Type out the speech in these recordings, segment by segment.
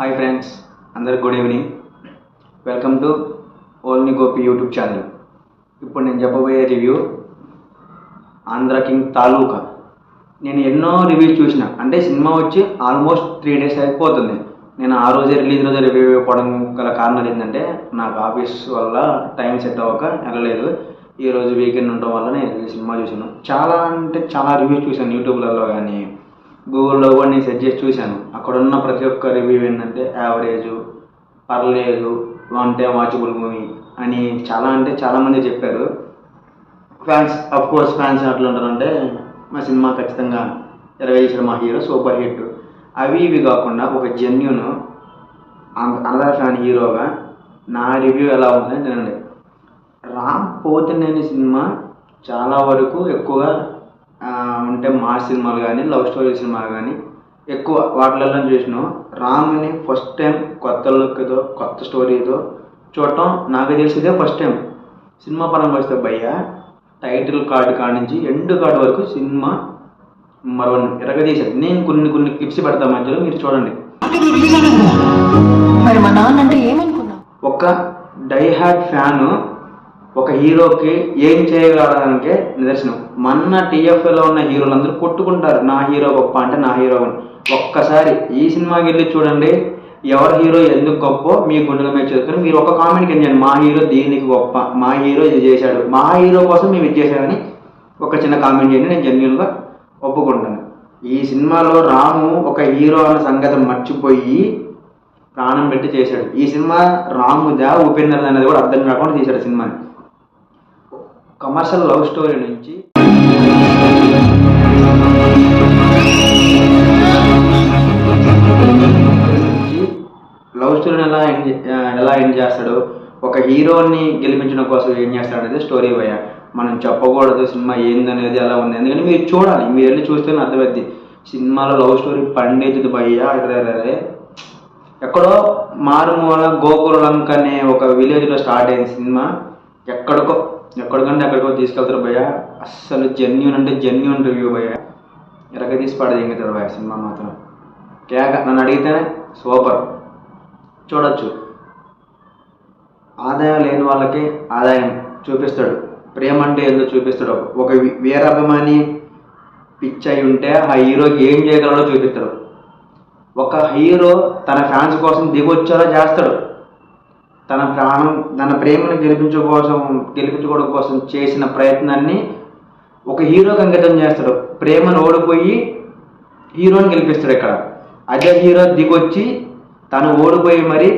Hi friends అందరికి good evening welcome to Olni Gopi YouTube channel ఇప్పుడు నేను చెప్పబోయే రివ్యూ ఆంధ్ర కింగ్ తాలూకా నేను ఎన్నో రివ్యూస్ చూసిన అంటే సినిమా వచ్చి ఆల్మోస్ట్ త్రీ డేస్ అయిపోతుంది. నేను ఆ రోజే రిలీజ్ రోజే రివ్యూ ఇవ్వడం గల కారణాలు ఏంటంటే నాకు ఆఫీస్ వల్ల టైం సెట్ అవ్వక వెళ్ళలేదు. ఈరోజు వీకెండ్ ఉండడం వల్ల నేను సినిమా చూసాను చాలా అంటే చాలా రివ్యూస్ చూశాను యూట్యూబ్లలో కానీ గూగుల్లో కూడా నేను సెర్చ్ చేసి చూశాను. అక్కడ ఉన్న ప్రతి ఒక్క రివ్యూ ఏంటంటే యావరేజ్ పర్లేదు అంటే వాచబుల్ మూవీ అని చాలా అంటే చాలామంది చెప్పారు. ఫ్యాన్స్ అఫ్ కోర్స్ ఫ్యాన్స్ అట్లా ఉంటారంటే మా సినిమా ఖచ్చితంగా ఇరవై మా హీరో సూపర్ హిట్ అవి ఇవి కాకుండా ఒక జెన్యున్ అనదర్ ఫ్యాన్ హీరోగా నా రివ్యూ ఎలా ఉందని తినండి. రామ్ పోతినేని సినిమా చాలా వరకు ఎక్కువగా ఉంటే మా సినిమాలు కానీ లవ్ స్టోరీ సినిమాలు కానీ ఎక్కువ వాటిలలో చూసినాం రామ్ని ఫస్ట్ టైం కొత్త లుక్తో కొత్త స్టోరీతో చూడటం నాకు తెలిసిదే ఫస్ట్ టైం సినిమా పరంగా వస్తే భయ్య టైటిల్ కార్డు కాడ నుంచి ఎండ్ కార్డు వరకు సినిమా మరో ఎరగదీశారు. నేను కొన్ని కొన్ని క్లిప్స్ పెడతా మధ్యలో మీరు చూడండి. మరి మా నాన్న అంటే ఏమనుకున్నావు? ఒక డైహార్డ్ ఫ్యాన్ ఒక హీరోకి ఏం చేయగలడానికే నిదర్శనం. మన టీఎఫ్లో ఉన్న హీరోలందరూ కొట్టుకుంటారు. నా హీరో గొప్ప అంటే నా హీరో అని. ఒక్కసారి ఈ సినిమాకి వెళ్ళి చూడండి. ఎవరి హీరో ఎందుకు గొప్ప మీ గుండెల మీద చెప్తారు మీరు ఒక కామెంట్ కింద చేయండి. మా హీరో దీనికి గొప్ప మా హీరో ఇది చేశాడు. మా హీరో కోసం మేము ఇది చేశామని ఒక చిన్న కామెంట్ చేయండి. నేను జెన్యున్గా ఒప్పుకుంటాను. ఈ సినిమాలో రాము ఒక హీరో అన్న సంగతి మర్చిపోయి ప్రాణం పెట్టి చేశాడు. ఈ సినిమా రాముదా ఉపేంద్ర అనేది కూడా అర్థం కాకుండా తీశాడు సినిమాని. కమర్షియల్ లవ్ స్టోరీ నుంచి లవ్ స్టోరీని ఎలా ఎండ్ ఎలా ఎండ్ చేస్తాడు? ఒక హీరోని గెలిపించడం కోసం ఏం చేస్తాడు అనేది స్టోరీ భయ మనం చెప్పకూడదు సినిమా ఏందనేది ఎలా ఉంది. ఎందుకంటే మీరు చూడాలి. మీరు వెళ్ళి చూస్తేనే అర్థమైంది సినిమాలో లవ్ స్టోరీ పండితుడు భయ్య. అరే ఎక్కడో మారుమూల గోకులంక అనే ఒక విలేజ్లో స్టార్ట్ అయింది సినిమా. ఎక్కడికో ఎక్కడికంటే ఎక్కడికో తీసుకెళ్తారు భయ్య. అస్సలు జెన్యున్ అంటే జెన్యున్ రివ్యూ భయ్య. ఎరగ తీసి పడదింగుతారు భయ సినిమా మాత్రం. కేక నన్ను అడిగితేనే సూపర్. చూడొచ్చు. ఆదాయం లేని వాళ్ళకి ఆదాయం చూపిస్తాడు. ప్రేమ అంటే ఏందో చూపిస్తాడు. ఒక వీరాభిమాని పిచ్ అయి ఉంటే ఆ హీరోకి ఏం చేయగలడో చూపిస్తాడు. ఒక హీరో తన ఫ్యాన్స్ కోసం దిగొచ్చేలా చేస్తాడు. తన ప్రాణం తన ప్రేమను గెలిపించుకోసం గెలిపించుకోవడం కోసం చేసిన ప్రయత్నాన్ని ఒక హీరోకి అంకితం చేస్తాడు. ప్రేమను ఓడిపోయి హీరోని గెలిపిస్తాడు ఇక్కడ. అదే హీరో దిగొచ్చి తను ఓడిపోయి మరి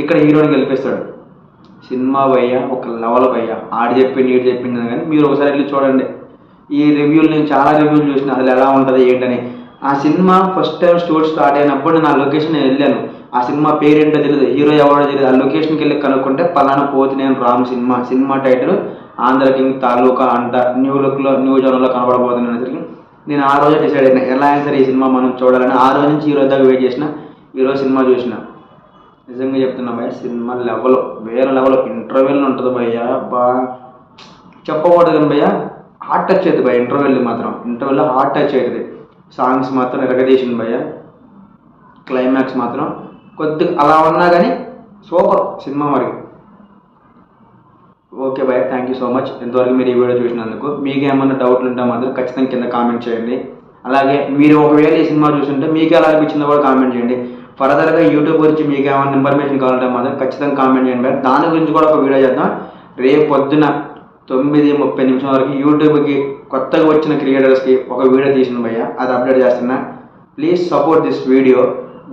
ఇక్కడ హీరోని గెలిపిస్తాడు. సినిమా భయ్య ఒక లెవెల్ భయ్య. ఆడి చెప్పింది ఈడు చెప్పింది కానీ మీరు ఒకసారి వెళ్ళి చూడండి. ఈ రివ్యూలు నేను చాలా రివ్యూలు చూసిన అసలు ఎలా ఉంటుంది ఏంటని. ఆ సినిమా ఫస్ట్ టైం స్టోర్ స్టార్ట్ అయినప్పుడు నా లొకేషన్ నేను వెళ్ళాను. ఆ సినిమా పేరేంటో తెలియదు హీరో ఎవరో తెలియదు ఆ లొకేషన్కి వెళ్ళి కనుక్కుంటే పలానా పోతి నేను రామ్ సినిమా. సినిమా టైటిల్ ఆంధ్ర కింగ్ తాలూకా అంట. న్యూ లుక్లో న్యూ జోన్లో కనబడబోతుంది అనేసరికి నేను ఆ రోజే డిసైడ్ అయినా ఎలా అయినా సరే ఈ సినిమా మనం చూడాలని ఆ రోజు నుంచి ఈ రోజు దాకా వెయిట్ చేసిన ఈరోజు సినిమా చూసిన. నిజంగా చెప్తున్నా భయ్య సినిమా లెవెల్ వేరే లెవెల్ ఇంటర్వెల్ ఉంటుంది భయ్య బా. చెప్పకూడదు కానీ భయ్య హార్ట్ టచ్ అవుతుంది భయ ఇంటర్వెల్ మాత్రం. ఇంటర్వెల్లో హార్ట్ టచ్ అవుతుంది. సాంగ్స్ మాత్రం ఎరగదీసింది భయ్య. క్లైమాక్స్ మాత్రం కొద్దిగా అలా ఉన్నా కానీ సూపర్ సినిమా మరి. Okay bye thank you so much ఇంతవరకు మీరు ఈ వీడియో చూసినందుకు. మీకు ఏమన్నా డౌట్లు ఉంటే మాత్రం ఖచ్చితంగా కింద కామెంట్ చేయండి. అలాగే మీరు ఒకవేళ ఈ సినిమా చూస్తుంటే మీకు ఎలా అనిపించిందో కూడా కామెంట్ చేయండి. ఫర్దర్గా యూట్యూబ్ గురించి మీకు ఏమైనా ఇన్ఫర్మేషన్ కావాలంటే మాత్రం ఖచ్చితంగా కామెంట్ చేయండి భయ్య. దాని గురించి కూడా ఒక వీడియో చేద్దాం. రేపు పొద్దున తొమ్మిది ముప్పై నిమిషం వరకు యూట్యూబ్కి కొత్తగా వచ్చిన క్రియేటర్స్కి ఒక వీడియో తీసిన భయ్య. అది అప్డేట్ చేస్తున్నా. ప్లీజ్ సపోర్ట్ దిస్ వీడియో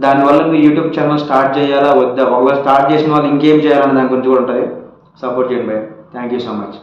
దానివల్ల మీరు యూట్యూబ్ ఛానల్ స్టార్ట్ చేయాలా వద్దా? ఒకవేళ స్టార్ట్ చేసిన వాళ్ళు ఇంకేం చేయాలన్న దాని గురించి కూడా ఉంటుంది. సపోర్ట్ చేయండి భయ్య థ్యాంక్ యూ సో మచ్